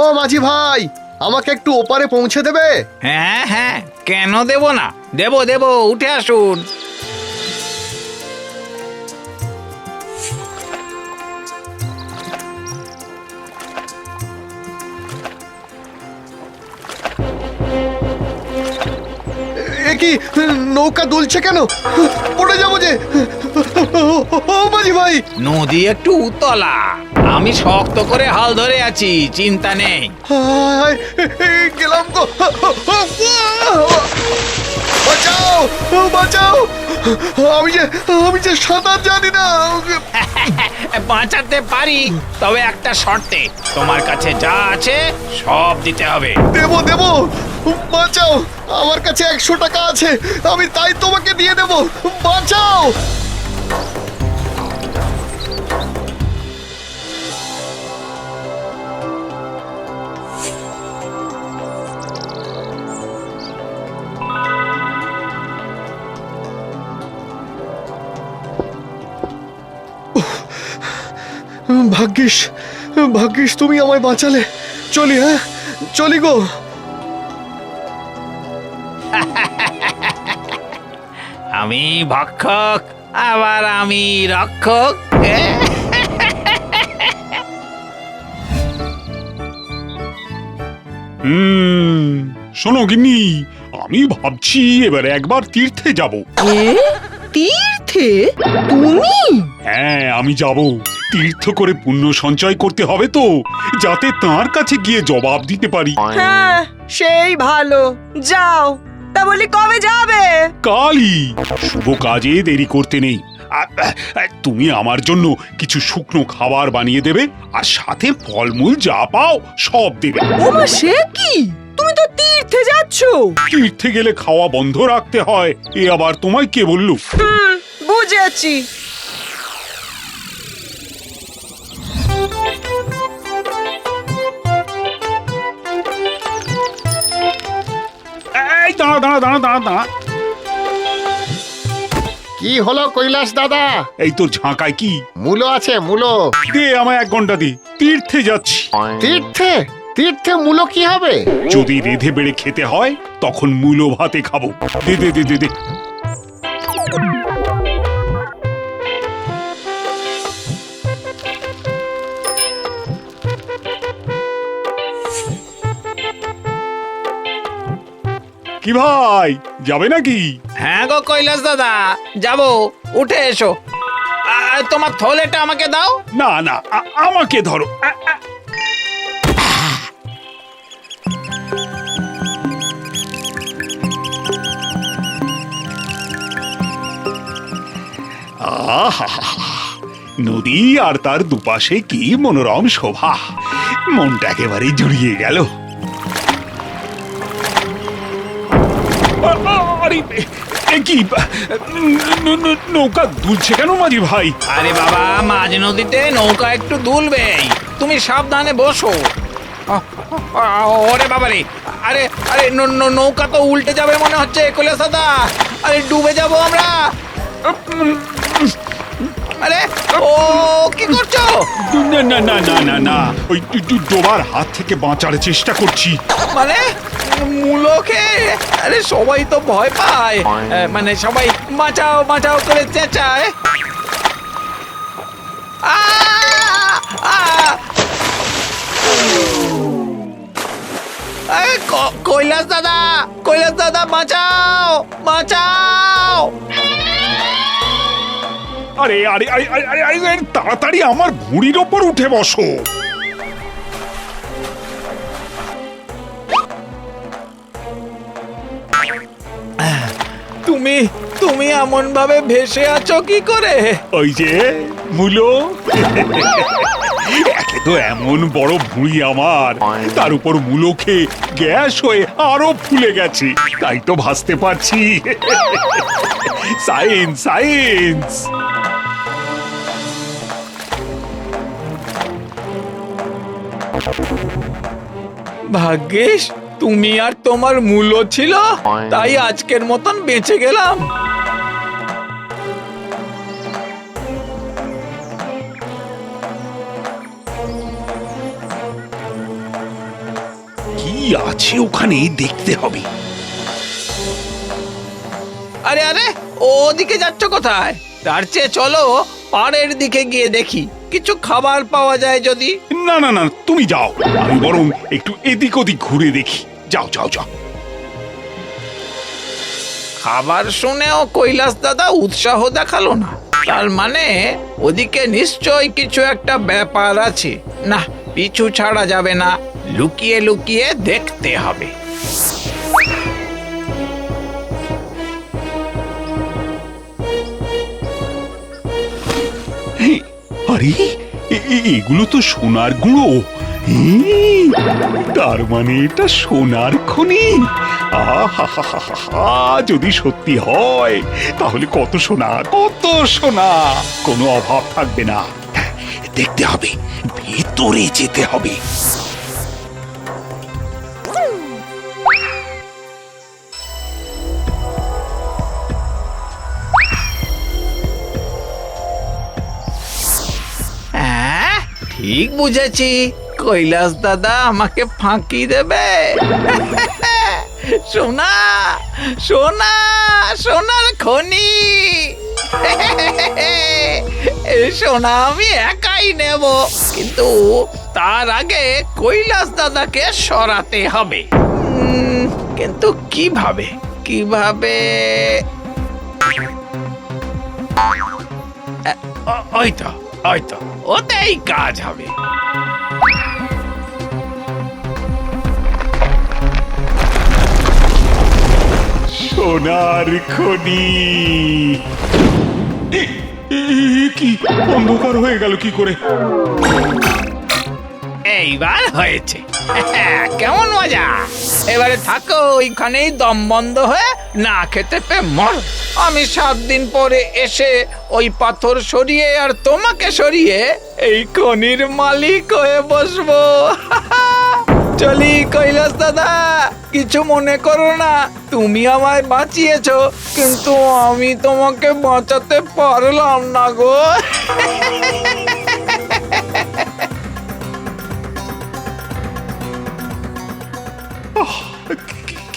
ও মাঝি ভাই আমাকে একটু ওপারে পৌঁছে দেবে? হ্যাঁ হ্যাঁ কেন দেব না? দেব দেব উঠে আসুন। এ কি নৌকা দুলছে কেন? পড়ে যাব যে। ও মাঝি ভাই। নদী একটু উতলা। আমি শক্ত করে হাল ধরে আছি চিন্তা নেই। হায়, গেলাম গো। বাঁচাও বাঁচাও। আমি যে আমি যে সাঁতার জানি না। বাঁচাতে পারি তবে একটা শর্তে তোমার কাছে যা আছে সব দিতে হবে। দেবো দেবো। বাঁচাও আমার কাছে একশো টাকা আছে। আমি তাই তোমাকে দিয়ে দেবো। বাঁচাও। ভাগ্যিস ভাগ্যিস তুমি আমায় বাঁচালে। চলি হ্যাঁ? চলি গো। আমি ভক্ষক আবার আমি রক্ষক। হুম শোনো গিন্নি আমি ভাবছি এবার একবার তীর্থে যাব। তীর্থে? তুমি? হ্যাঁ আমি যাব। তীর্থ করে পুণ্য সঞ্চয় করতে হবে তো যাতে তার কাছে গিয়ে জবাব দিতে পারি। হ্যাঁ সেই ভালো। যাও। তা বলি কবে যাবে? কালই। শুভ কাজে দেরি করতে নেই। আ, আ, আ, তুমি আমার জন্য কিছু শুকনো খাবার বানিয়ে দেবে আর সাথে ফলমূল যা পাও সব দেবে। ওমা সে কি? তুমি তো তীর্থে যাচ্ছ। তীর্থে গেলে খাওয়া বন্ধ রাখতে হয়। এ আবার তোমায় কে বলল বুঝেছি। এই দাঁড়াও দাঁড়াও দাঁড়াও দাঁড়া দাঁড়া কি হলো কৈলাস দাদা? এই তোর ঝাঁকায় কি? মূলো আছে মূলো। দে আমায় এক ঘণ্টা দি তীর্থে যাচ্ছি। তীর্থে? তীর্থে মূলো কি হবে? যদি রেধে বেড়ে খেতে হয় তখন মূলো ভাতে খাব। দে দে দে দে দে। কি ভাই? যাবে নাকি? হ্যাঁ গো কৈলাস দাদা যাব। উঠে এসো। আর তোমার থলেটা আমাকে দাও। না না আ- আমাকে ধরো। আ- আ- আহা নদী আর তার দুপাশে কি মনোরম শোভা। মনটা একেবারে জুড়িয়ে গেল। আরে এ কি? নৌকা দুলছে কেন মাঝি ভাই? আরে বাবা মাঝ নদীতে নৌকা একটু দুলবেই। তুমি সাবধানে বসো। ওরে বাবা রে আরে আরে নৌকা তো উল্টে যাবে মনে হচ্ছে কোলে সাদা আরে ডুবে যাব আমরা। আরে ও কি করছ? না না না না না না। ওই ডোবার হাত থেকে বাঁচার চেষ্টা করছি। মানে মুলোকে? আরে সবাই তো ভয় পায়। মানে সবাই বাঁচাও বাঁচাও করে চেঁচায়! কৈলাস দাদা কৈলাস দাদা বাঁচাও বাঁচাও। আরে আরে আরে আরে আরে আরে আরে, তাড়াতাড়ি আমার ভুঁড়ির ওপর উঠে বসো। তুমি তুমি এমন ভাবে ভেসে আছো কি করে? ওই যে মুলো। একে তো এমন বড় ভুঁড়ি আমার। তার উপর মুলো খেয়ে গ্যাস হয়ে আরও ফুলে গেছে। তাই তো ভাসতে পারছি। Science science. ভাগ্যিস তুমি আর তোমার মূল্য ছিল তাই আজকের মতন বেঁচে গেলাম। কি আছে ওখানে দেখতে হবে। আরে আরে ওদিকে যাচ্ছ কোথায়? তার চেয়ে চলো পাড়ের দিকে গিয়ে দেখি। কিছু খাবার পাওয়া যায় যদি? না না না তুমি যাও। আমি বরং একটু এদিক ওদিক ঘুরে দেখি। যাও যাও যাও। খাবার শুনেও কৈলাস দাদা উৎসাহ দেখাল না। তার মানে ওদিকে নিশ্চয় কিছু একটা ব্যাপার আছে। না পিছু ছাড়া যাবে না। লুকিয়ে লুকিয়ে দেখতে হবে। আরে এগুলো তো সোনার গুঁড়ো। তার মানে এটা সোনার খনি। যদি সত্যি হয়, তাহলে কত সোনা কত সোনা। কোনো অভাব থাকবে না। দেখতে হবে, ভেতরে যেতে হবে। ঠিক বুঝেছি। কৈলাস দাদা আমাকে ফাঁকি দেবে। সোনা সোনা, সোনার খনি। সোনা আমি একাই নেব। কিন্তু তার আগে কৈলাস দাদাকে সরাতে হবে। কিন্তু কীভাবে? কীভাবে? ওই তো। ওই তো ওতেই কাজ হবে। সোনার খনি। কি? অন্ধকার হয়ে গেল কি করে? এইবার হয়েছে। কেমন মজা? এবারে থাকো ওইখানেই দম বন্ধ হয়ে না খেতে পে মর। আমি সাত দিন পরে এসে ওই পাথর সরিয়ে আর তোমাকে সরিয়ে এই খনির মালিক হয়ে বসবো। চলি কৈলাস দাদা, কিছু মনে করো না, তুমি আমায় বাঁচিয়েছো, কিন্তু আমি তোমাকে বাঁচাতে পারলাম না গো।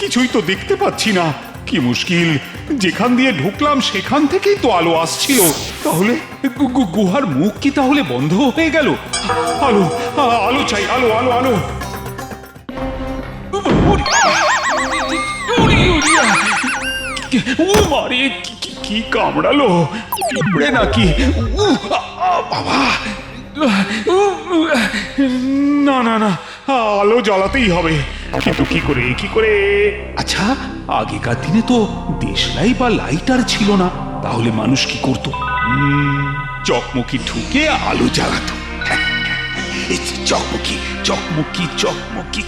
কিছুই তো দেখতে পাচ্ছি না। কি মুশকিল। যেখান দিয়ে ঢুকলাম সেখান থেকেই তো আলো আসছিল। তাহলে গুহার মুখ কি তাহলে বন্ধ হয়ে গেল? আলো আলো চাই, আলো আলো আলো। ও মারে, কি- কামড়ালো? পিঁপড়ে নাকি? বাবা। না না না, আলো জ্বালাতেই হবে। কিন্তু কি করে কি করে? আচ্ছা আগেকার দিনে তো দেশলাই বা লাইটার ছিল না তাহলে মানুষ কি করত? চকমকি ঠুকে আলো জ্বালাতো। হ্যাঁ, চকমকি চকমকি চকমকি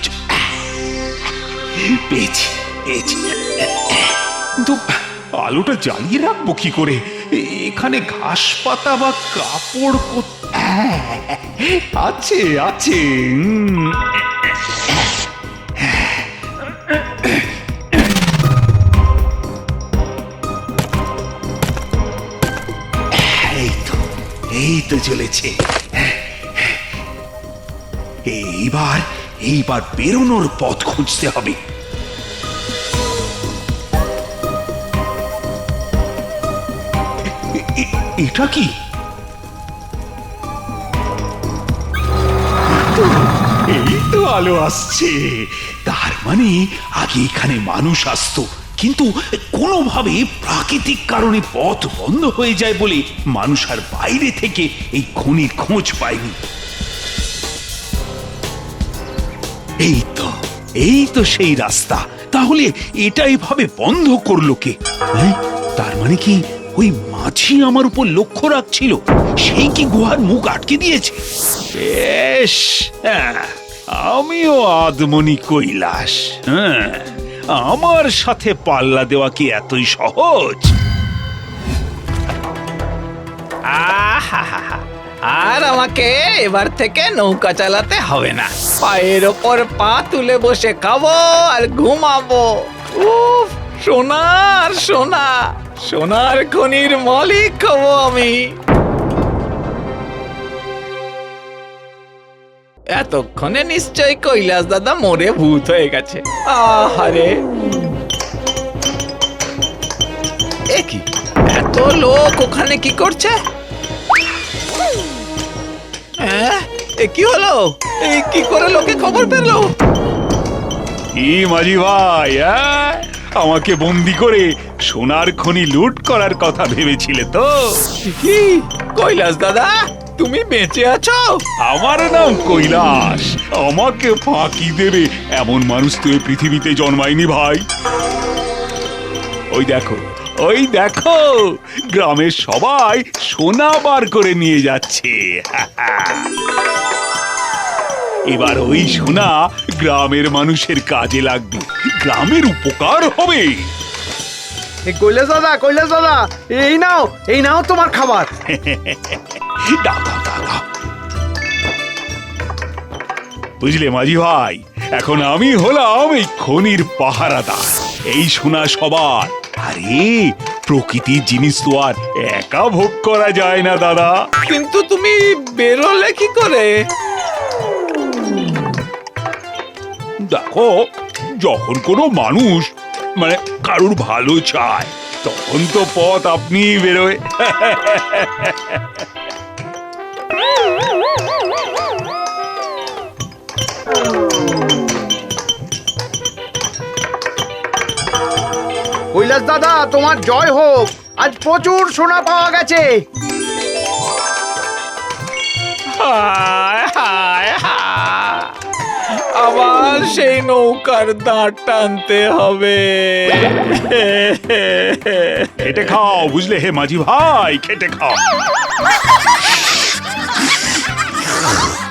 পেয়েছি পেয়েছি। কিন্তু আলোটা জ্বালিয়ে রাখব কি করে? এখানে ঘাস পাতা বা কাপড় হ্যাঁ, আছে আছে এই তো চলেছে। এইবার এইবার বেরোনোর পথ খুঁজতে হবে। এটা কি? এই তো আলো আসছে। তার মানে আগে এখানে মানুষ আসতো। কিন্তু কোনোভাবে প্রাকৃতিক কারণে পথ বন্ধ হয়ে যায় বলে মানুষ আর বাইরে থেকে এই খনির খোঁজ পায়নি। এই তো এই তো সেই রাস্তা। তাহলে এটা এভাবে বন্ধ করল কে? হ্যাঁ? তার মানে কি ওই মাঝি আমার উপর লক্ষ্য রাখছিল? সেই কি গুহার মুখ আটকে দিয়েছে? হ্যাঁ, আমিও আদমনি কৈলাস হ্যাঁ। আমার সাথে পাল্লা দেওয়া কি এতই সহজ? আহাহাহা। আর আমাকে এবার থেকে নৌকা চালাতে হবে না। পায়ের ওপর পা তুলে বসে খাব আর ঘুমাবো। উফ, সোনার সোনা, সোনার খনির মালিক হব আমি। এতক্ষণে নিশ্চয়ই কৈলাস দাদা মরে ভূত হয়ে গেছে। আহারে। এ কি? এত লোক ওখানে কি করছে? হ্যাঁ? এ কি হলো? এই কি করে লোকে খবর পেল? কি মাঝি ভাই হ্যাঁ? আমাকে বন্দি করে সোনার খনি লুট করার কথা ভেবেছিলে তো? কি? কৈলাস দাদা? তুমি বেঁচে আছো? আমার নাম কৈলাস। আমাকে ফাঁকি দেবে এমন মানুষ তো এই পৃথিবীতে জন্মায়নি ভাই। ওই দেখো ওই দেখো গ্রামের সবাই সোনা বার করে নিয়ে যাচ্ছে। এবার ওই সোনা গ্রামের মানুষের কাজে লাগবে। গ্রামের উপকার হবে। কৈলাস দাদা কৈলাস দাদা এই নাও এই নাও তোমার খাবার। দাও দাও দাও দাও বুঝলে মাঝি ভাই এখন আমি হলাম এই খনির পাহারাদার। এই শোনা সবার। আরে প্রকৃতির জিনিস তো আর একা ভোগ করা যায় না দাদা। কিন্তু তুমি বেরোলে কি করে? দেখো যখন কোনো মানুষ মানে কারুর ভালো চায় তখন তো পথ আপনি বেরোয়। কৈলাস দাদা তোমার জয় হোক। আজ প্রচুর সোনা পাওয়া গেছে। হায় হায় হায়। আবার সেই নৌকার দাঁড় টানতে হবে। খেটে খাও বুঝলে? হে মাঝি ভাই খেটে খাও।